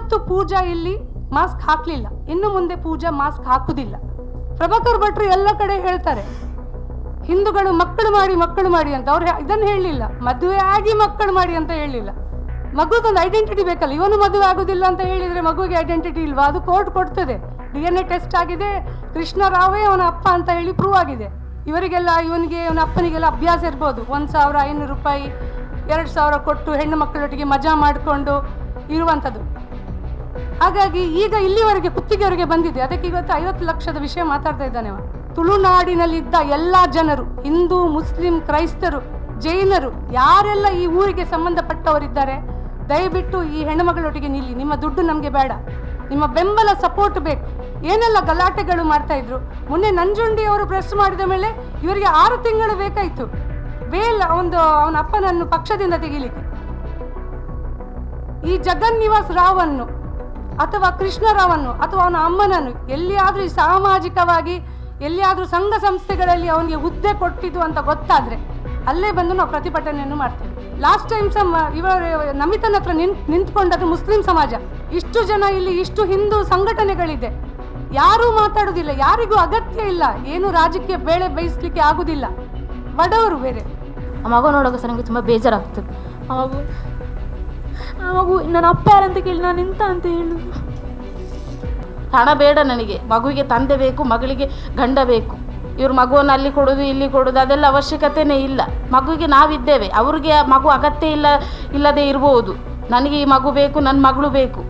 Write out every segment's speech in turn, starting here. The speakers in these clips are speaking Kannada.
ಇವತ್ತು ಪೂಜಾ ಇಲ್ಲಿ ಮಾಸ್ಕ್ ಹಾಕ್ಲಿಲ್ಲ. ಇನ್ನು ಮುಂದೆ ಪೂಜಾ ಮಾಸ್ಕ್ ಹಾಕುದಿಲ್ಲ. ಪ್ರಭಾಕರ್ ಭಟ್ರು ಎಲ್ಲ ಕಡೆ ಹೇಳ್ತಾರೆ, ಹಿಂದೂಗಳು ಮಕ್ಕಳು ಮಾಡಿ ಮಕ್ಕಳು ಮಾಡಿ ಅಂತ. ಅವ್ರು ಇದನ್ನು ಹೇಳಲಿಲ್ಲ. ಮದುವೆ ಆಗಿ ಮಕ್ಕಳು ಮಾಡಿ ಅಂತ ಹೇಳಲಿಲ್ಲ. ಮಗುದೊಂದು ಐಡೆಂಟಿಟಿ ಬೇಕಲ್ಲ. ಇವನು ಮದುವೆ ಆಗುದಿಲ್ಲ ಅಂತ ಹೇಳಿದ್ರೆ ಮಗುವಿಗೆ ಐಡೆಂಟಿಟಿ ಇಲ್ವಾ? ಅದು ಕೋರ್ಟ್ ಕೊಡ್ತದೆ. ಡಿ ಎನ್ ಎ ಟೆಸ್ಟ್ ಆಗಿದೆ. ಕೃಷ್ಣರಾವೇ ಅವನ ಅಪ್ಪ ಅಂತ ಹೇಳಿ ಪ್ರೂವ್ ಆಗಿದೆ. ಇವರಿಗೆಲ್ಲ, ಇವನಿಗೆ, ಅವನ ಅಪ್ಪನಿಗೆಲ್ಲ ಅಭ್ಯಾಸ ಇರ್ಬೋದು. ಒಂದು ಸಾವಿರ ಐನೂರು ರೂಪಾಯಿ, ಎರಡು ಸಾವಿರ ಕೊಟ್ಟು ಹೆಣ್ಣು ಮಕ್ಕಳೊಟ್ಟಿಗೆ ಮಜಾ ಮಾಡಿಕೊಂಡು ಇರುವಂಥದ್ದು. ಹಾಗಾಗಿ ಈಗ ಇಲ್ಲಿವರೆಗೆ ಕುತ್ತಿಗೆವರೆಗೆ ಬಂದಿದೆ. ಅದಕ್ಕೆ ಇವತ್ತು ಐವತ್ತು ಲಕ್ಷದ ವಿಷಯ ಮಾತಾಡ್ತಾ ಇದ್ದಾನೆ ತುಳುನಾಡಿನಲ್ಲಿದ್ದ ಎಲ್ಲ ಜನರು, ಹಿಂದೂ, ಮುಸ್ಲಿಂ, ಕ್ರೈಸ್ತರು, ಜೈನರು, ಯಾರೆಲ್ಲ ಈ ಊರಿಗೆ ಸಂಬಂಧಪಟ್ಟವರಿದ್ದಾರೆ, ದಯವಿಟ್ಟು ಈ ಹೆಣ್ಣುಮಗಳೊಟ್ಟಿಗೆ ನಿಲ್ಲಿ. ನಿಮ್ಮ ದುಡ್ಡು ನಮಗೆ ಬೇಡ. ನಿಮ್ಮ ಬೆಂಬಲ ಸಪೋರ್ಟ್ ಬೇಕು. ಏನೆಲ್ಲ ಗಲಾಟೆಗಳು ಮಾಡ್ತಾ ಇದ್ರು. ಮೊನ್ನೆ ನಂಜುಂಡಿ ಅವರು ಪ್ರೆಸ್ ಮಾಡಿದ ಮೇಲೆ ಇವರಿಗೆ ಆರು ತಿಂಗಳು ಬೇಕಾಯಿತು. ಬೇಲ್ ಒಂದು ಅವನ ಅಪ್ಪನನ್ನು ಪಕ್ಷದಿಂದ ತೆಗಿಲಿಕ್ಕೆ. ಈ ಜಗನ್ನಿವಾಸ್ ರಾವನ್ನು ಅಥವಾ ಕೃಷ್ಣರಾವನ್ನು ಅಥವಾ ಅವನ ಅಮ್ಮನನ್ನು ಎಲ್ಲಿಯಾದರೂ ಸಾಮಾಜಿಕವಾಗಿ, ಎಲ್ಲಿಯಾದರೂ ಸಂಘ ಸಂಸ್ಥೆಗಳಲ್ಲಿ ಅವನಿಗೆ ಹುದ್ದೆ ಕೊಟ್ಟಿದ್ದು ಅಂತ ಗೊತ್ತಾದರೆ ಅಲ್ಲೇ ಬಂದು ನಾವು ಪ್ರತಿಭಟನೆಯನ್ನು ಮಾಡ್ತೇವೆ. ಲಾಸ್ಟ್ ಟೈಮ್ ಸಹ ಇವರ, ನಮಿತನ ಹತ್ರ ನಿಂತ್ ನಿಂತ್ಕೊಂಡದ್ದು ಮುಸ್ಲಿಂ ಸಮಾಜ. ಇಷ್ಟು ಜನ ಇಲ್ಲಿ, ಇಷ್ಟು ಹಿಂದೂ ಸಂಘಟನೆಗಳಿದೆ. ಯಾರೂ ಮಾತಾಡೋದಿಲ್ಲ, ಯಾರಿಗೂ ಅಗತ್ಯ ಇಲ್ಲ, ಏನು ರಾಜಕೀಯ ಬೇಳೆ ಬೇಯಿಸ್ಲಿಕ್ಕೆ ಆಗುದಿಲ್ಲ. ಬಡವರು ಬೇರೆ. ಆ ಮಗು ನೋಡುವಾಗ ನನಗೆ ತುಂಬ ಬೇಜಾರಾಗ್ತದೆ. ಆ ಮಗು ನನ್ನ ಅಪ್ಪ ಯಾರಂತ ಕೇಳಿ ನಾನು ಎಂತ ಅಂತ ಹೇಳು. ಹಣ ಬೇಡ ನನಗೆ. ಮಗುವಿಗೆ ತಂದೆ ಬೇಕು ಮಗಳಿಗೆ ಗಂಡ ಬೇಕು. ಇವ್ರ ಮಗುವನ್ನು ಅಲ್ಲಿ ಕೊಡೋದು ಇಲ್ಲಿ ಕೊಡೋದು ಅದೆಲ್ಲ ಅವಶ್ಯಕತೆನೇ ಇಲ್ಲ. ಮಗುವಿಗೆ ನಾವಿದ್ದೇವೆ. ಅವ್ರಿಗೆ ಆ ಮಗು ಅಗತ್ಯ ಇಲ್ಲ ಇಲ್ಲದೆ ಇರ್ಬೋದು. ನನಗೆ ಈ ಮಗು ಬೇಕು ನನ್ನ ಮಗಳು ಬೇಕು.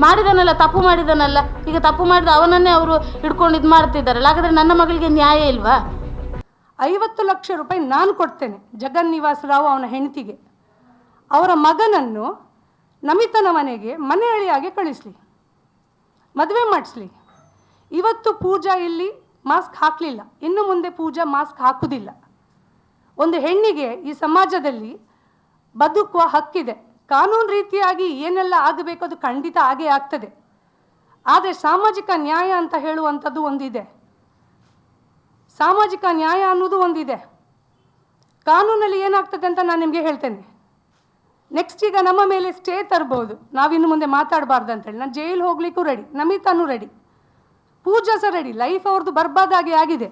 ಮಾಡಿದನಲ್ಲ ತಪ್ಪು ಮಾಡಿದನಲ್ಲ. ಈಗ ತಪ್ಪು ಮಾಡಿದ ಅವನನ್ನೇ ಅವರು ಹಿಡ್ಕೊಂಡು ಇದು ಮಾಡ್ತಿದ್ದಾರಲ್ಲ ಹಾಗಾದರೆ ನನ್ನ ಮಗಳಿಗೆ ನ್ಯಾಯ ಇಲ್ವಾ? ಐವತ್ತು ಲಕ್ಷ ರೂಪಾಯಿ ನಾನು ಕೊಡ್ತೇನೆ ರಾವ್ ಅವನ ಹೆಂಡತಿಗೆ. ಅವರ ಮಗನನ್ನು ನಮಿತನ ಮನೆಗೆ ಮನೆಯಳಿಯಾಗಿ ಕಳಿಸ್ಲಿ. ಮದುವೆ ಮಾಡಿಸ್ಲಿ. ಇವತ್ತು ಪೂಜಾ ಇಲ್ಲಿ ಮಾಸ್ಕ್ ಹಾಕಲಿಲ್ಲ. ಇನ್ನು ಮುಂದೆ ಪೂಜಾ ಮಾಸ್ಕ್ ಹಾಕುವುದಿಲ್ಲ ಒಂದು ಹೆಣ್ಣಿಗೆ ಈ ಸಮಾಜದಲ್ಲಿ ಬದುಕುವ ಹಕ್ಕಿದೆ. ಕಾನೂನು ರೀತಿಯಾಗಿ ಏನೆಲ್ಲ ಆಗಬೇಕು ಅದು ಖಂಡಿತ ಆಗೇ ಆಗ್ತದೆ. ಆದರೆ ಸಾಮಾಜಿಕ ನ್ಯಾಯ ಅಂತ ಹೇಳುವಂಥದ್ದು ಒಂದಿದೆ. ಸಾಮಾಜಿಕ ನ್ಯಾಯ ಅನ್ನೋದು ಒಂದಿದೆ. ಕಾನೂನಲ್ಲಿ ಏನಾಗ್ತದೆ ಅಂತ ನಾನು ನಿಮಗೆ ಹೇಳ್ತೇನೆ. ನೆಕ್ಸ್ಟ್ ಈಗ ನಮ್ಮ ಮೇಲೆ ಸ್ಟೇ ತರ್ಬೋದು. ನಾವಿನ್ನು ಮುಂದೆ ಮಾತಾಡಬಾರ್ದು ಅಂತೇಳಿ ನಾನು ಜೈಲ್ ಹೋಗ್ಲಿಕ್ಕೂ ರೆಡಿ ನಮಿತಾನು ರೆಡಿ ಪೂಜಾ ಸಹ ರೆಡಿ ಲೈಫ್ ಅವ್ರದ್ದು ಬರ್ಬಾದಾಗೆ ಆಗಿದೆ.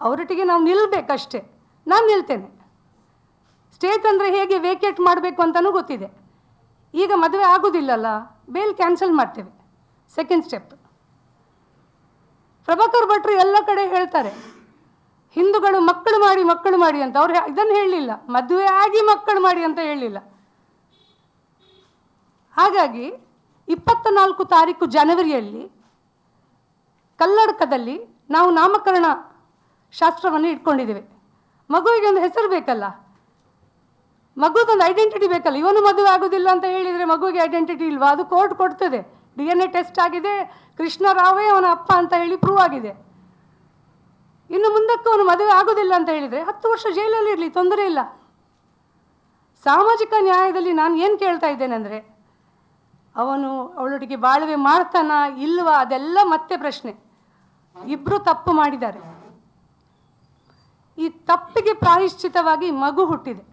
ಅವರೊಟ್ಟಿಗೆ ನಾವು ನಿಲ್ಬೇಕಷ್ಟೇ. ನಾನು ನಿಲ್ತೇನೆ. ಸ್ಟೇ ತಂದರೆ ಹೇಗೆ ವೇಕೇಟ್ ಮಾಡಬೇಕು ಅಂತಲೂ ಗೊತ್ತಿದೆ. ಈಗ ಮದುವೆ ಆಗೋದಿಲ್ಲಲ್ಲ ಬೇಲ್ ಕ್ಯಾನ್ಸಲ್ ಮಾಡ್ತೇವೆ. ಸೆಕೆಂಡ್ ಸ್ಟೆಪ್ ಪ್ರಭಾಕರ್ ಭಟ್ರು ಎಲ್ಲ ಕಡೆ ಹೇಳ್ತಾರೆ, ಹಿಂದೂಗಳು ಮಕ್ಕಳು ಮಾಡಿ ಮಕ್ಕಳು ಮಾಡಿ ಅಂತ. ಅವ್ರು ಇದನ್ನು ಹೇಳಲಿಲ್ಲ. ಮದುವೆ ಆಗಿ ಮಕ್ಕಳು ಮಾಡಿ ಅಂತ ಹೇಳಲಿಲ್ಲ. ಹಾಗಾಗಿ ಇಪ್ಪತ್ತ ನಾಲ್ಕು ತಾರೀಕು ಜನವರಿಯಲ್ಲಿ ಕಲ್ಲಡಕದಲ್ಲಿ ನಾವು ನಾಮಕರಣ ಶಾಸ್ತ್ರವನ್ನು ಇಟ್ಕೊಂಡಿದ್ದೇವೆ. ಮಗುವಿಗೆ ಒಂದು ಹೆಸರು ಬೇಕಲ್ಲ. ಮಗುದೊಂದು ಐಡೆಂಟಿಟಿ ಬೇಕಲ್ಲ. ಇವನು ಮದುವೆ ಆಗೋದಿಲ್ಲ ಅಂತ ಹೇಳಿದರೆ ಮಗುವಿಗೆ ಐಡೆಂಟಿಟಿ ಇಲ್ವಾ? ಅದು ಕೋರ್ಟ್ ಕೊಡ್ತದೆ. ಡಿ ಎನ್ ಎ ಟೆಸ್ಟ್ ಆಗಿದೆ. ಕೃಷ್ಣರಾವೇ ಅವನ ಅಪ್ಪ ಅಂತ ಹೇಳಿ ಪ್ರೂವ್ ಆಗಿದೆ. ಇನ್ನು ಮುಂದಕ್ಕೆ ಅವನು ಮದುವೆ ಆಗೋದಿಲ್ಲ ಅಂತ ಹೇಳಿದರೆ ಹತ್ತು ವರ್ಷ ಜೈಲಲ್ಲಿ ಇರಲಿ, ತೊಂದರೆ ಇಲ್ಲ. ಸಾಮಾಜಿಕ ನ್ಯಾಯದಲ್ಲಿ ನಾನು ಏನು ಕೇಳ್ತಾ ಇದ್ದೇನೆ ಅಂದರೆ ಅವನು ಅವಳೊಟ್ಟಿಗೆ ಬಾಳ್ವೆ ಮಾಡ್ತಾನ ಇಲ್ವಾ ಅದೆಲ್ಲ ಮತ್ತೆ ಪ್ರಶ್ನೆ. ಇಬ್ರು ತಪ್ಪು ಮಾಡಿದ್ದಾರೆ. ಈ ತಪ್ಪಿಗೆ ಪ್ರಾಯಶ್ಚಿತವಾಗಿ ಮಗು ಹುಟ್ಟಿದೆ.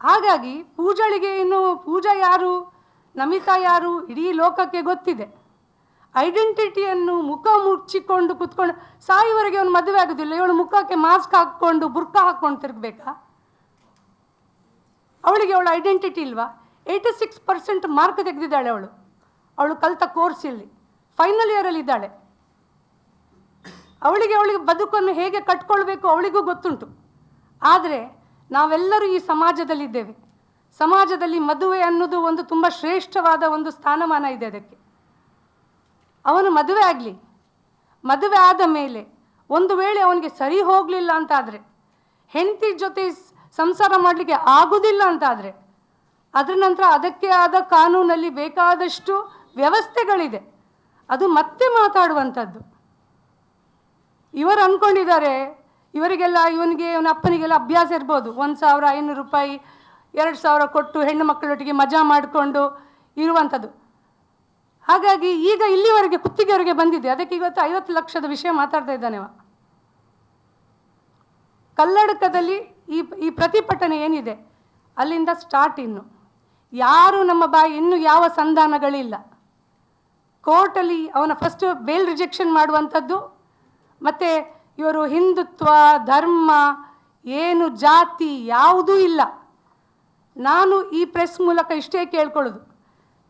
ಹಾಗಾಗಿ ಪೂಜಳಿಗೆ ಇನ್ನು ಪೂಜಾ ಯಾರು, ನಮಿತಾ ಯಾರು, ಇಡೀ ಲೋಕಕ್ಕೆ ಗೊತ್ತಿದೆ. ಐಡೆಂಟಿಟಿಯನ್ನು ಮುಖ ಮುಚ್ಚಿಕೊಂಡು ಕುತ್ಕೊಂಡು, ಸಾಯುವರೆಗೆ ಅವನು ಮದುವೆ ಆಗೋದಿಲ್ಲ. ಇವಳು ಮುಖಕ್ಕೆ ಮಾಸ್ಕ್ ಹಾಕ್ಕೊಂಡು ಬುರ್ಕ ಹಾಕ್ಕೊಂಡು ತಿರುಗಬೇಕಾ? ಅವಳಿಗೆ ಅವಳ ಐಡೆಂಟಿಟಿ ಇಲ್ವಾ? ಏಯ್ಟಿ ಸಿಕ್ಸ್ ಪರ್ಸೆಂಟ್ ಮಾರ್ಕ್ ತೆಗೆದಿದ್ದಾಳೆ ಅವಳು. ಅವಳು ಕಲಿತ ಕೋರ್ಸ್ ಇಲ್ಲಿ. ಫೈನಲ್ ಇಯರಲ್ಲಿ ಇದ್ದಾಳೆ. ಅವಳಿಗೆ ಅವಳಿಗೆ ಬದುಕನ್ನು ಹೇಗೆ ಕಟ್ಕೊಳ್ಬೇಕು ಅವಳಿಗೂ ಗೊತ್ತುಂಟು. ಆದರೆ ನಾವೆಲ್ಲರೂ ಈ ಸಮಾಜದಲ್ಲಿದ್ದೇವೆ. ಸಮಾಜದಲ್ಲಿ ಮದುವೆ ಅನ್ನೋದು ಒಂದು ತುಂಬ ಶ್ರೇಷ್ಠವಾದ ಒಂದು ಸ್ಥಾನಮಾನ ಇದೆ ಅದಕ್ಕೆ. ಅವನು ಮದುವೆ ಆಗಲಿ, ಮದುವೆ ಆದ ಮೇಲೆ ಒಂದು ವೇಳೆ ಅವನಿಗೆ ಸರಿ ಹೋಗಲಿಲ್ಲ ಅಂತಾದರೆ ಹೆಂಡತಿ ಜೊತೆ ಸಂಸಾರ ಮಾಡಲಿಕ್ಕೆ ಆಗುವುದಿಲ್ಲ ಅಂತಾದರೆ, ಅದರ ನಂತರ ಅದಕ್ಕೆ ಆದ ಕಾನೂನಲ್ಲಿ ಬೇಕಾದಷ್ಟು ವ್ಯವಸ್ಥೆಗಳಿದೆ. ಅದು ಮತ್ತೆ ಮಾತಾಡುವಂಥದ್ದು. ಇವರು ಅಂದ್ಕೊಂಡಿದ್ದಾರೆ, ಇವರಿಗೆಲ್ಲ, ಇವನಿಗೆ, ಇವನ ಅಪ್ಪನಿಗೆಲ್ಲ ಅಭ್ಯಾಸ ಇರ್ಬೋದು. ಒಂದು ಸಾವಿರ ಐನೂರು ರೂಪಾಯಿ, ಎರಡು ಸಾವಿರ ಕೊಟ್ಟು ಹೆಣ್ಣು ಮಕ್ಕಳೊಟ್ಟಿಗೆ ಮಜಾ ಮಾಡಿಕೊಂಡು ಇರುವಂಥದ್ದು. ಹಾಗಾಗಿ ಈಗ ಇಲ್ಲಿವರೆಗೆ ಕುತ್ತಿಗೆವರೆಗೆ ಬಂದಿದೆ. ಅದಕ್ಕೆ ಇವತ್ತು ಐವತ್ತು ಲಕ್ಷದ ವಿಷಯ ಮಾತಾಡ್ತಾ ಇದ್ದಾನೆ ಕಲ್ಲಡ್ಕದಲ್ಲಿ ಈ ಈ ಪ್ರತಿಭಟನೆ ಏನಿದೆ? ಅಲ್ಲಿಂದ ಸ್ಟಾರ್ಟ್ ಇನ್ನು. ಯಾರು ನಮ್ಮ ಬಾಯಿ ಇನ್ನೂ ಯಾವ ಸಂಧಾನಗಳಿಲ್ಲ. ಕೋರ್ಟಲ್ಲಿ ಅವನ ಫಸ್ಟ್ ಬೇಲ್ ರಿಜೆಕ್ಷನ್ ಮಾಡುವಂಥದ್ದು, ಮತ್ತು ಇವರು ಹಿಂದುತ್ವ, ಧರ್ಮ, ಏನು ಜಾತಿ ಯಾವುದೂ ಇಲ್ಲ. ನಾನು ಈ ಪ್ರೆಸ್ ಮೂಲಕ ಇಷ್ಟೇ ಕೇಳ್ಕೊಳ್ಳೋದು.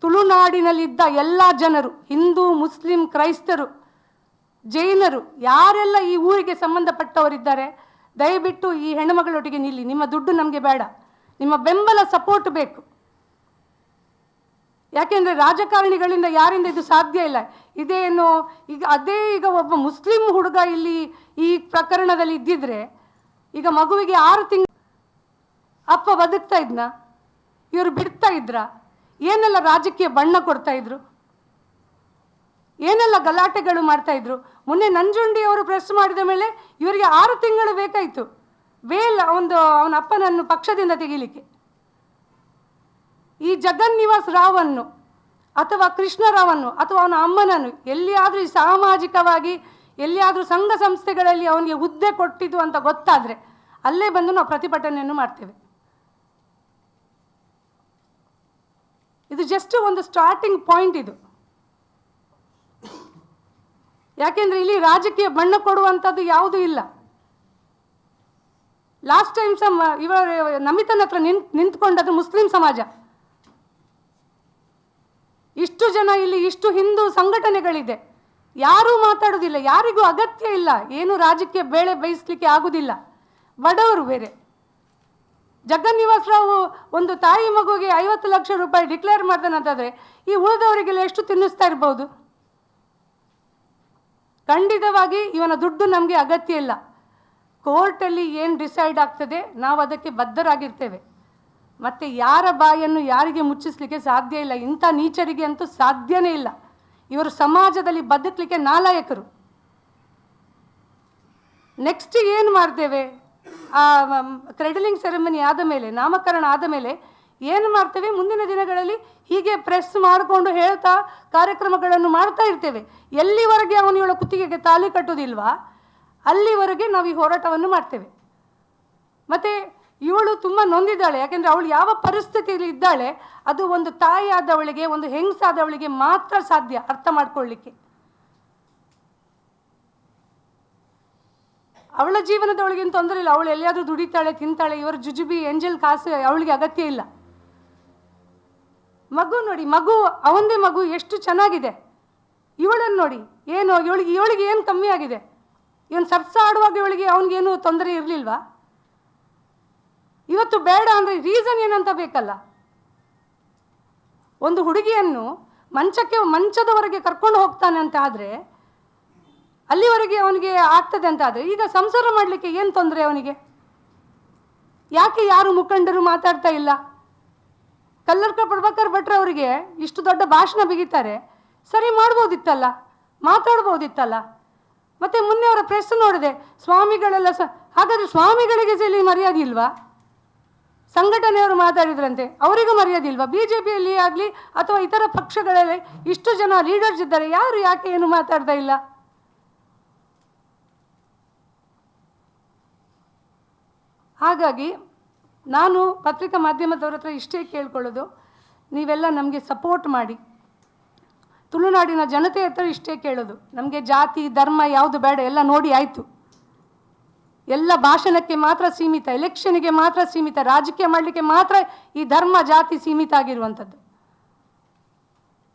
ತುಳುನಾಡಿನಲ್ಲಿದ್ದ ಎಲ್ಲ ಜನರು, ಹಿಂದೂ, ಮುಸ್ಲಿಂ, ಕ್ರೈಸ್ತರು, ಜೈನರು, ಯಾರೆಲ್ಲ ಈ ಊರಿಗೆ ಸಂಬಂಧಪಟ್ಟವರಿದ್ದಾರೆ ದಯವಿಟ್ಟು ಈ ಹೆಣ್ಣುಮಗಳೊಟ್ಟಿಗೆ ನಿಲ್ಲಿ. ನಿಮ್ಮ ದುಡ್ಡು ನಮಗೆ ಬೇಡ. ನಿಮ್ಮ ಬೆಂಬಲ ಸಪೋರ್ಟ್ ಬೇಕು. ಯಾಕೆಂದರೆ ರಾಜಕಾರಣಿಗಳಿಂದ ಯಾರಿಂದ ಇದು ಸಾಧ್ಯ ಇಲ್ಲ. ಇದೇನು ಈಗ ಅದೇ ಈಗ ಒಬ್ಬ ಮುಸ್ಲಿಂ ಹುಡುಗ ಇಲ್ಲಿ ಈ ಪ್ರಕರಣದಲ್ಲಿ ಇದ್ದಿದ್ರೆ, ಈಗ ಮಗುವಿಗೆ ಆರು ತಿಂಗಳು ಅಪ್ಪ ಬದುಕ್ತಾ ಇದ್ನ? ಇವರು ಬಿಡ್ತಾ ಇದ್ರ? ಏನೆಲ್ಲ ರಾಜಕೀಯ ಬಣ್ಣ ಕೊಡ್ತಾ ಇದ್ರು? ಏನೆಲ್ಲ ಗಲಾಟೆಗಳು ಮಾಡ್ತಾ ಇದ್ರು? ಮೊನ್ನೆ ನಂಜುಂಡಿ ಅವರು ಪ್ರೆಸ್ ಮಾಡಿದ ಮೇಲೆ ಇವರಿಗೆ ಆರು ತಿಂಗಳು ಬೇಕಾಯಿತು. ಬೇಲ್ ಒಂದು ಅವನ ಅಪ್ಪನನ್ನು ಪಕ್ಷದಿಂದ ತೆಗಿಲಿಕ್ಕೆ. ಈ ಜಗನ್ನಿವಾಸ್ ರಾವನ್ನು ಅಥವಾ ಕೃಷ್ಣರಾವನ್ನು ಅಥವಾ ಅವನ ಅಮ್ಮನನ್ನು ಎಲ್ಲಿಯಾದರೂ ಈ ಸಾಮಾಜಿಕವಾಗಿ, ಎಲ್ಲಿಯಾದರೂ ಸಂಘ ಸಂಸ್ಥೆಗಳಲ್ಲಿ ಅವನಿಗೆ ಹುದ್ದೆ ಕೊಟ್ಟಿದ್ದು ಅಂತ ಗೊತ್ತಾದರೆ ಅಲ್ಲೇ ಬಂದು ನಾವು ಪ್ರತಿಭಟನೆಯನ್ನು ಮಾಡ್ತೇವೆ. ಇದು ಜಸ್ಟ್ ಒಂದು ಸ್ಟಾರ್ಟಿಂಗ್ ಪಾಯಿಂಟ್ ಇದು. ಯಾಕೆಂದ್ರೆ ಇಲ್ಲಿ ರಾಜಕೀಯ ಬಣ್ಣ ಕೊಡುವಂಥದ್ದು ಯಾವುದೂ ಇಲ್ಲ. ಲಾಸ್ಟ್ ಟೈಮ್ ಸಮ ಇವರ ನಮಿತನ ಹತ್ರ ನಿಂತ್, ನಿಂತ್ಕೊಂಡದ್ದು ಮುಸ್ಲಿಂ ಸಮಾಜ. ಇಷ್ಟು ಜನ ಇಲ್ಲಿ, ಇಷ್ಟು ಹಿಂದೂ ಸಂಘಟನೆಗಳಿದೆ. ಯಾರೂ ಮಾತಾಡೋದಿಲ್ಲ, ಯಾರಿಗೂ ಅಗತ್ಯ ಇಲ್ಲ, ಏನು ರಾಜಕೀಯ ಬೇಳೆ ಬಯಸ್ಲಿಕ್ಕೆ ಆಗುದಿಲ್ಲ. ಬಡವರು ಬೇರೆ. ಜಗನ್ನಿವಾಸ್ ರಾವ್ ಒಂದು ತಾಯಿ ಮಗುವಿಗೆ ಐವತ್ತು ಲಕ್ಷ ರೂಪಾಯಿ ಡಿಕ್ಲೇರ್ ಮಾಡ್ತಾನಂತಾದ್ರೆ ಈ ಉಳಿದವರಿಗೆಲ್ಲ ಎಷ್ಟು ತಿನ್ನಿಸ್ತಾ ಇರ್ಬೋದು? ಖಂಡಿತವಾಗಿ ಇವನ ದುಡ್ಡು ನಮಗೆ ಅಗತ್ಯ ಇಲ್ಲ. ಕೋರ್ಟಲ್ಲಿ ಏನು ಡಿಸೈಡ್ ಆಗ್ತದೆ, ನಾವು ಅದಕ್ಕೆ ಬದ್ಧರಾಗಿರ್ತೇವೆ. ಮತ್ತು ಯಾರ ಬಾಯನ್ನು ಯಾರಿಗೆ ಮುಚ್ಚಿಸ್ಲಿಕ್ಕೆ ಸಾಧ್ಯ ಇಲ್ಲ, ಇಂಥ ನೀಚರಿಗೆ ಅಂತೂ ಸಾಧ್ಯನೇ ಇಲ್ಲ. ಇವರು ಸಮಾಜದಲ್ಲಿ ಬದುಕಲಿಕ್ಕೆ ನಾಲಾಯಕರು. ನೆಕ್ಸ್ಟ್ ಏನು ಮಾಡ್ತೇವೆ? ಆ ಕ್ರೆಡಲಿಂಗ್ ಸೆರೆಮನಿ ಆದ ಮೇಲೆ, ನಾಮಕರಣ ಆದ ಮೇಲೆ ಏನು ಮಾಡ್ತೇವೆ? ಮುಂದಿನ ದಿನಗಳಲ್ಲಿ ಹೀಗೆ ಪ್ರೆಸ್ ಮಾಡಿಕೊಂಡು ಹೇಳ್ತಾ ಕಾರ್ಯಕ್ರಮಗಳನ್ನು ಮಾಡ್ತಾ ಇರ್ತೇವೆ. ಎಲ್ಲಿವರೆಗೆ ಅವನು ಇವಳ ಕುತ್ತಿಗೆಗೆ ತಾಲಿ ಕಟ್ಟುವುದಿಲ್ವಾ? ಅಲ್ಲಿವರೆಗೆ ನಾವು ಈ ಹೋರಾಟವನ್ನು ಮಾಡ್ತೇವೆ. ಮತ್ತು ಇವಳು ತುಂಬ ನೊಂದಿದ್ದಾಳೆ. ಯಾಕೆಂದರೆ ಅವಳು ಯಾವ ಪರಿಸ್ಥಿತಿಯಲ್ಲಿ ಇದ್ದಾಳೆ, ಅದು ಒಂದು ತಾಯಿ ಆದವಳಿಗೆ, ಒಂದು ಹೆಂಗಸಾದವಳಿಗೆ ಮಾತ್ರ ಸಾಧ್ಯ ಅರ್ಥ ಮಾಡ್ಕೊಳ್ಳಿಕ್ಕೆ. ಅವಳ ಜೀವನದೊಳಗೇನು ತೊಂದರೆ ಇಲ್ಲ. ಅವಳು ಎಲ್ಲಿಯಾದರೂ ದುಡಿತಾಳೆ, ತಿಂತಾಳೆ, ಇವರು ಜುಜುಬಿ ಎಂಜಲ್ ಕಾಸು, ಅವಳಿಗೆ ಅಗತ್ಯ ಇಲ್ಲ. ಮಗು ನೋಡಿ, ಮಗು ಅವಂದೇ ಮಗು ಎಷ್ಟು ಚೆನ್ನಾಗಿದೆ. ಇವಳನ್ನು ನೋಡಿ, ಏನು, ಇವಳಿಗೆ ಇವಳಿಗೆ ಏನು ಕಮ್ಮಿ ಆಗಿದೆ. ಇವನು ಸರ್ಸ ಆಡುವಾಗ ಇವಳಿಗೆ ಅವನಿಗೇನು ತೊಂದರೆ ಇರಲಿಲ್ವಾ? ಇವತ್ತು ಬೇಡ ಅಂದರೆ ರೀಸನ್ ಏನಂತ ಬೇಕಲ್ಲ. ಒಂದು ಹುಡುಗಿಯನ್ನು ಮಂಚಕ್ಕೆ, ಮಂಚದವರೆಗೆ ಕರ್ಕೊಂಡು ಹೋಗ್ತಾನೆ ಅಂತ ಆದರೆ, ಅಲ್ಲಿವರೆಗೆ ಅವನಿಗೆ ಆಗ್ತದೆ ಅಂತ ಆದರೆ, ಈಗ ಸಂಸಾರ ಮಾಡಲಿಕ್ಕೆ ಏನು ತೊಂದರೆ ಅವನಿಗೆ? ಯಾಕೆ ಯಾರು ಮುಖಂಡರು ಮಾತಾಡ್ತಾ ಇಲ್ಲ? ಕಲ್ಲರ್ಕ ಪ್ರಭಾಕರ್ ಭಟ್ರು ಅವರಿಗೆ ಇಷ್ಟು ದೊಡ್ಡ ಭಾಷಣ ಬಿಗಿತಾರೆ. ಸರಿ ಮಾಡ್ಬೋದಿತ್ತಲ್ಲ? ಮಾತಾಡ್ಬೋದಿತ್ತಲ್ಲ? ಮತ್ತೆ ಮೊನ್ನೆ ಅವರ ಪ್ರೆಸ್ ನೋಡಿದೆ, ಸ್ವಾಮಿಗಳೆಲ್ಲ ಸ, ಹಾಗಾದ್ರೆ ಸ್ವಾಮಿಗಳಿಗೆ ಸಹ ಇಲ್ಲಿ ಮರ್ಯಾದೆ ಇಲ್ವಾ? ಸಂಘಟನೆಯವರು ಮಾತಾಡಿದ್ರಂತೆ, ಅವರಿಗೂ ಮರ್ಯಾದೆ ಇಲ್ವಾ? ಬಿ ಜೆ ಪಿಯಲ್ಲಿ ಆಗಲಿ ಅಥವಾ ಇತರ ಪಕ್ಷಗಳಲ್ಲಿ ಇಷ್ಟು ಜನ ಲೀಡರ್ಸ್ ಇದ್ದಾರೆ, ಯಾರು ಯಾಕೆ ಏನು ಮಾತಾಡ್ತಾ ಇಲ್ಲ? ಹಾಗಾಗಿ ನಾನು ಪತ್ರಿಕಾ ಮಾಧ್ಯಮದವ್ರ ಹತ್ರ ಇಷ್ಟೇ ಕೇಳ್ಕೊಳ್ಳೋದು, ನೀವೆಲ್ಲ ನಮಗೆ ಸಪೋರ್ಟ್ ಮಾಡಿ. ತುಳುನಾಡಿನ ಜನತೆ ಹತ್ರ ಇಷ್ಟೇ ಕೇಳೋದು, ನಮಗೆ ಜಾತಿ, ಧರ್ಮ ಯಾವುದು ಬೇಡ, ಎಲ್ಲ ನೋಡಿ ಆಯಿತು. ಎಲ್ಲ ಭಾಷಣಕ್ಕೆ ಮಾತ್ರ ಸೀಮಿತ ಎಲೆಕ್ಷನ್ಗೆ ಮಾತ್ರ ಸೀಮಿತ, ರಾಜಕೀಯ ಮಾಡಲಿಕ್ಕೆ ಮಾತ್ರ ಈ ಧರ್ಮ, ಜಾತಿ ಸೀಮಿತ ಆಗಿರುವಂಥದ್ದು.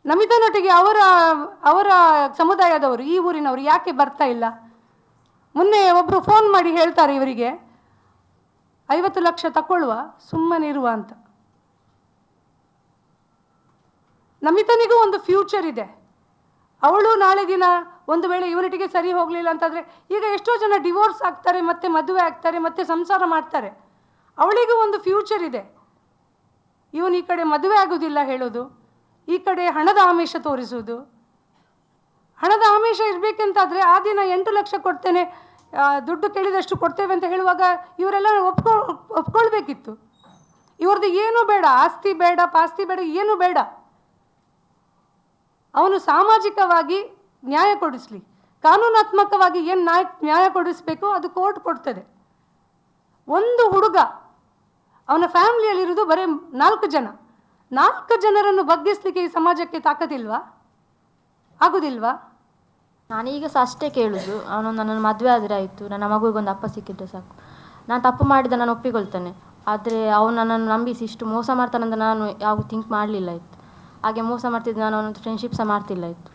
ನಮಿತನೊಟ್ಟಿಗೆ ಅವರ ಅವರ ಸಮುದಾಯದವರು, ಈ ಊರಿನವರು ಯಾಕೆ ಬರ್ತಾ ಇಲ್ಲ? ಮೊನ್ನೆ ಒಬ್ಬರು ಫೋನ್ ಮಾಡಿ ಹೇಳ್ತಾರೆ ಇವರಿಗೆ. ಐವತ್ತು ಲಕ್ಷ ತಕೊಳ್ಳುವ ಸುಮ್ಮನಿರುವ ಅಂತ. ನಮಿತನಿಗೂ ಒಂದು ಫ್ಯೂಚರ್ ಇದೆ. ಅವಳು ನಾಳೆ ದಿನ ಒಂದು ವೇಳೆ ಇವನಿಟಿಗೆ ಸರಿ ಹೋಗಲಿಲ್ಲ ಅಂತಂದರೆ ಈಗ ಎಷ್ಟೋ ಜನ ಡಿವೋರ್ಸ್ ಆಗ್ತಾರೆ, ಮತ್ತೆ ಮದುವೆ ಆಗ್ತಾರೆ, ಮತ್ತೆ ಸಂಸಾರ ಮಾಡ್ತಾರೆ. ಅವಳಿಗೂ ಒಂದು ಫ್ಯೂಚರ್ ಇದೆ. ಇವನು ಈ ಕಡೆ ಮದುವೆ ಆಗೋದಿಲ್ಲ ಹೇಳೋದು, ಈ ಕಡೆ ಹಣದ ಆಮಿಷ ತೋರಿಸುವುದು. ಹಣದ ಆಮಿಷ ಇರಬೇಕಂತಾದರೆ ಆ ದಿನ ಎಂಟು ಲಕ್ಷ ಕೊಡ್ತೇನೆ ದುಡ್ಡು ಕೇಳಿದಷ್ಟು ಕೊಡ್ತೇವೆ ಅಂತ ಹೇಳುವಾಗ ಇವರೆಲ್ಲ ಒಪ್ಕೊ, ಒಪ್ಕೊಳ್ಬೇಕಿತ್ತು. ಇವ್ರದ್ದು ಏನೂ ಬೇಡ, ಆಸ್ತಿ ಬೇಡ, ಪಾಸ್ತಿ ಬೇಡ, ಏನೂ ಬೇಡ. ಅವನು ಸಾಮಾಜಿಕವಾಗಿ ನ್ಯಾಯ ಕೊಡಿಸ್ಲಿ. ಕಾನೂನಾತ್ಮಕವಾಗಿ ಏನು ನ್ಯಾಯ ನ್ಯಾಯ ಕೊಡಿಸ್ಬೇಕು ಅದು ಕೋರ್ಟ್ ಕೊಡ್ತದೆ. ಒಂದು ಹುಡುಗ, ಅವನ ಫ್ಯಾಮಿಲಿಯಲ್ಲಿರೋದು ಬರೀ ನಾಲ್ಕು ಜನ. ನಾಲ್ಕು ಜನರನ್ನು ಬಗ್ಗಿಸ್ಲಿಕ್ಕೆ ಈ ಸಮಾಜಕ್ಕೆ ತಾಕತಿಲ್ವಾ ಆಗುದಿಲ್ವಾ? ನಾನೀಗ ಸಹ ಅಷ್ಟೇ ಕೇಳುದು. ಅವನು ನನ್ನನ್ನು ಮದುವೆ ಆದರೆ ಆಯಿತು. ನನ್ನ ಮಗುವಿಗೆ ಒಂದು ಅಪ್ಪ ಸಿಕ್ಕಿದ್ರೆ ಸಾಕು. ನಾನು ತಪ್ಪು ಮಾಡಿದ ನಾನು ಒಪ್ಪಿಕೊಳ್ತೇನೆ. ಆದರೆ ಅವನು ನನ್ನನ್ನು ನಂಬಿಸಿ ಇಷ್ಟು ಮೋಸ ಮಾಡ್ತಾನಂತ ನಾನು ಯಾವ ಥಿಂಕ್ ಮಾಡಲಿಲ್ಲ ಆಯ್ತು. ಹಾಗೆ ಮೋಸ ಮಾಡ್ತಿದ್ದೆ ನಾನು ಅವನ ಫ್ರೆಂಡ್ಶಿಪ್ ಸಹ ಮಾಡ್ತಿಲ್ಲ ಇತ್ತು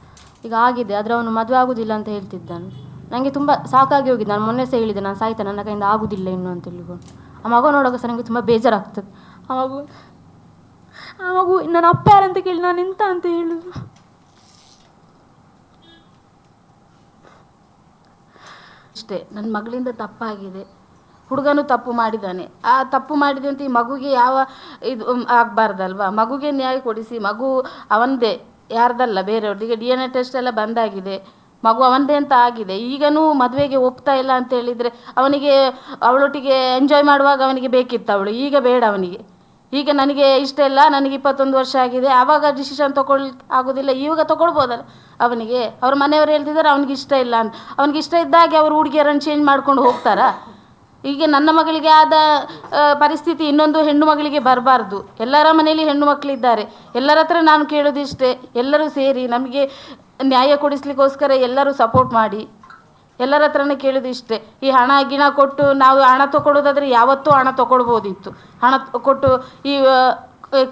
ಈಗ ಆಗಿದೆ. ಆದರೆ ಅವನು ಮದುವೆ ಆಗುದಿಲ್ಲ ಅಂತ ಹೇಳ್ತಿದ್ದಾನೆ. ನನಗೆ ತುಂಬ ಸಾಕಾಗಿ ಹೋಗಿದ್ದೆ ನಾನು ಮೊನ್ನೆ ಸಹ ಹೇಳಿದೆ, ನಾನು ಸಾಯ್ತಾ, ನನ್ನ ಕೈಯಿಂದ ಆಗುದಿಲ್ಲ ಇನ್ನು ಅಂತ ಹೇಳಿಕೊಂಡು. ಆ ಮಗು ನೋಡುವಾಗ ಸಹ ನನಗೆ ತುಂಬ ಬೇಜಾರಾಗ್ತದೆ. ಆ ಮಗು ಆ ಮಗು ನನ್ನ ಅಪ್ಪ ಯಾರಂತ ಕೇಳಿ, ನಾನು ಎಂತ ಅಂತ ಹೇಳುದು? ಅಷ್ಟೇ. ನನ್ನ ಮಗಳಿಂದ ತಪ್ಪಾಗಿದೆ. ಹುಡುಗನು ತಪ್ಪು ಮಾಡಿದ್ದಾನೆ ಆ ತಪ್ಪು ಮಾಡಿದೆ ಅಂತ ಈ ಮಗುಗೆ ಯಾವ ಇದು ಆಗಬಾರ್ದಲ್ವಾ? ಮಗುಗೆ ನ್ಯಾಯ ಕೊಡಿಸಿ, ಮಗು ಅವನದೇ, ಯಾರ್ದಲ್ಲ ಬೇರೆಯವ್ರಿಗೆ ಡಿ ಎನ್ ಎ ಟೆಸ್ಟ್ ಎಲ್ಲ ಬಂದಾಗಿದೆ. ಮಗು ಅವನದೇ ಅಂತ ಆಗಿದೆ. ಈಗನೂ ಮದುವೆಗೆ ಒಪ್ತಾ ಇಲ್ಲ ಅಂತ ಹೇಳಿದರೆ ಅವನಿಗೆ, ಅವಳೊಟ್ಟಿಗೆ ಎಂಜಾಯ್ ಮಾಡುವಾಗ ಅವನಿಗೆ ಬೇಕಿತ್ತು ಅವಳು. ಈಗ ಬೇಡ ಅವನಿಗೆ. ಈಗ ನನಗೆ ಇಷ್ಟ ಇಲ್ಲ, ನನಗೆ ಇಪ್ಪತ್ತೊಂದು ವರ್ಷ ಆಗಿದೆ, ಆವಾಗ ಡಿಸಿಷನ್ ತಗೊಳ್, ಆಗೋದಿಲ್ಲ, ಇವಾಗ ತಗೊಳ್ಬೋದಲ್ಲ. ಅವನಿಗೆ, ಅವ್ರ ಮನೆಯವರು ಹೇಳ್ತಿದ್ದಾರೆ, ಅವ್ನಿಗೆ ಇಷ್ಟ ಇಲ್ಲ ಅಂತ. ಅವನಿಗೆ ಇಷ್ಟ ಇದ್ದಾಗೆ ಅವರು ಹುಡುಗಿಯರನ್ನು ಚೇಂಜ್ ಮಾಡ್ಕೊಂಡು ಹೋಗ್ತಾರಾ? ಈಗ ನನ್ನ ಮಗಳಿಗೆ ಆದ ಪರಿಸ್ಥಿತಿ ಇನ್ನೊಂದು ಹೆಣ್ಣು ಮಗಳಿಗೆ ಬರಬಾರ್ದು. ಎಲ್ಲರ ಮನೆಯಲ್ಲಿ ಹೆಣ್ಣು ಮಕ್ಕಳಿದ್ದಾರೆ ಎಲ್ಲರ ಹತ್ರ ನಾನು ಕೇಳೋದಿಷ್ಟೇ. ಎಲ್ಲರೂ ಸೇರಿ ನಮಗೆ ನ್ಯಾಯ ಕೊಡಿಸ್ಲಿಕ್ಕೋಸ್ಕರ ಎಲ್ಲರೂ ಸಪೋರ್ಟ್ ಮಾಡಿ. ಎಲ್ಲರ ಹತ್ರನೇ ಕೇಳಿದ್ದು ಇಷ್ಟೇ. ಈ ಹಣ, ಗಿಣ ಕೊಟ್ಟು ನಾವು ಹಣ ತಗೊಳ್ಳೋದಾದ್ರೆ ಯಾವತ್ತೂ ಹಣ ತೊಗೊಳ್ಬೋದಿತ್ತು. ಹಣ ಕೊಟ್ಟು ಈ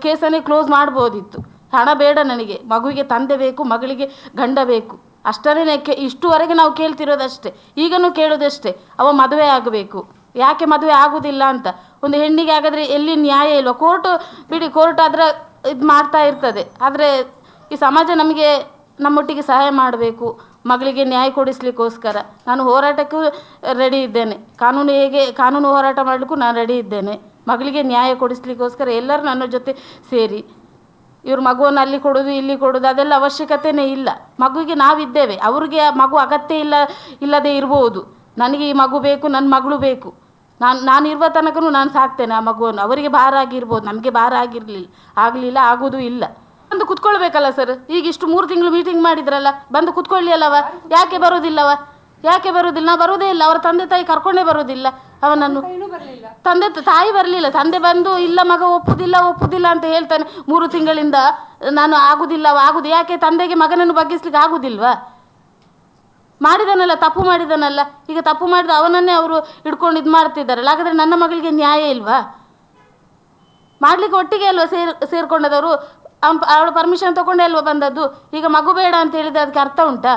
ಕೇಸನ್ನೇ ಕ್ಲೋಸ್ ಮಾಡ್ಬೋದಿತ್ತು. ಹಣ ಬೇಡ ನನಗೆ. ಮಗುವಿಗೆ ತಂದೆ ಬೇಕು, ಮಗಳಿಗೆ ಗಂಡ ಬೇಕು. ಅಷ್ಟರೇ ಕೇ ಇಷ್ಟುವರೆಗೆ ನಾವು ಕೇಳ್ತಿರೋದಷ್ಟೇ. ಈಗನೂ ಕೇಳೋದಷ್ಟೇ. ಅವ ಮದುವೆ ಆಗಬೇಕು. ಯಾಕೆ ಮದುವೆ ಆಗುದಿಲ್ಲ ಅಂತ. ಒಂದು ಹೆಣ್ಣಿಗೆ ಹಾಗಾದರೆ ಎಲ್ಲಿ ನ್ಯಾಯ ಇಲ್ಲ ಕೋರ್ಟ್, ಬಿಡಿ, ಕೋರ್ಟ್ ಆದ್ರೆ ಇದು ಮಾಡ್ತಾ ಇರ್ತದೆ. ಆದರೆ ಈ ಸಮಾಜ ನಮಗೆ ನಮ್ಮೊಟ್ಟಿಗೆ ಸಹಾಯ ಮಾಡಬೇಕು. ಮಗಳಿಗೆ ನ್ಯಾಯ ಕೊಡಿಸ್ಲಿಕ್ಕೋಸ್ಕರ. ನಾನು ಹೋರಾಟಕ್ಕೂ ರೆಡಿ ಇದ್ದೇನೆ. ಕಾನೂನು ಹೇಗೆ, ಕಾನೂನು ಹೋರಾಟ ಮಾಡಲಿಕ್ಕೂ ನಾನು ರೆಡಿ ಇದ್ದೇನೆ. ಮಗಳಿಗೆ ನ್ಯಾಯ ಕೊಡಿಸ್ಲಿಕ್ಕೋಸ್ಕರ ಎಲ್ಲರೂ ನನ್ನ ಜೊತೆ ಸೇರಿ. ಇವ್ರ ಮಗುವನ್ನು ಅಲ್ಲಿ ಕೊಡೋದು, ಇಲ್ಲಿ ಕೊಡೋದು, ಅದೆಲ್ಲ ಅವಶ್ಯಕತೆನೇ ಇಲ್ಲ. ಮಗುವಿಗೆ ನಾವಿದ್ದೇವೆ. ಅವ್ರಿಗೆ ಆ ಮಗು ಅಗತ್ಯ ಇಲ್ಲ, ಇಲ್ಲದೆ ಇರ್ಬೋದು. ನನಗೆ ಈ ಮಗು ಬೇಕು, ನನ್ನ ಮಗಳು ಬೇಕು. ನಾನು ನಾನು ಇರುವ ತನಕನೂ ನಾನು ಸಾಕ್ತೇನೆ ಆ ಮಗುವನ್ನು. ಅವರಿಗೆ ಭಾರ ಆಗಿರ್ಬೋದು, ನಮಗೆ ಭಾರ ಆಗಿರಲಿಲ್ಲ, ಆಗಲಿಲ್ಲ ಆಗೋದು ಇಲ್ಲ. ಬಂದು ಕುತ್ಕೊಳ್ಬೇಕಲ್ಲ ಸರ್ ಈಗ ಇಷ್ಟು ಮೂರು ತಿಂಗಳು ಮೀಟಿಂಗ್ ಮಾಡಿದ್ರಲ್ಲ ಬಂದು ಕುತ್ಕೊಳ್ಳಿ ಅಲ್ಲವ ಯಾಕೆ ಬರೋದಿಲ್ಲವ? ಯಾಕೆ ಬರೋದಿಲ್ಲ? ನಾ ಬರೋದೇ ಇಲ್ಲ. ಅವರ ತಂದೆ ತಾಯಿ ಕರ್ಕೊಂಡೇ ಬರೋದಿಲ್ಲ. ಅವನನ್ನು ತಂದೆ ತಾಯಿ ಬರಲಿಲ್ಲ. ತಂದೆ ಬಂದು ಇಲ್ಲ ಮಗ ಒಪ್ಪುದಿಲ್ಲ ಒಪ್ಪುದಿಲ್ಲ ಅಂತ ಹೇಳ್ತಾನೆ. ಮೂರು ತಿಂಗಳಿಂದ ನಾನು ಆಗುದಿಲ್ಲ ಆಗುದು. ಯಾಕೆ? ತಂದೆಗೆ ಮಗನನ್ನು ಬಗ್ಗಿಸ್ಲಿಕ್ಕೆ ಆಗುದಿಲ್ವಾ? ಮಾಡಿದನಲ್ಲ ತಪ್ಪು ಮಾಡಿದನಲ್ಲ. ಈಗ ತಪ್ಪು ಮಾಡಿದ ಅವನನ್ನೇ ಅವರು ಹಿಡ್ಕೊಂಡು ಇದು ಮಾಡ್ತಿದ್ದಾರಲ್ಲ ಹಾಗಾದ್ರೆ ನನ್ನ ಮಗಳಿಗೆ ನ್ಯಾಯ ಇಲ್ವಾ? ಮಾಡ್ಲಿಕ್ಕೆ ಒಟ್ಟಿಗೆ ಅಲ್ವಾ ಸೇರ್ ಸೇರ್ಕೊಂಡದವರು? ಅವಳು ಪರ್ಮಿಷನ್ ತಗೊಂಡೇ ಅಲ್ವಾ ಬಂದದ್ದು? ಈಗ ಮಗು ಬೇಡ ಅಂತ ಹೇಳಿದ್ರೆ ಅದಕ್ಕೆ ಅರ್ಥ ಉಂಟಾ?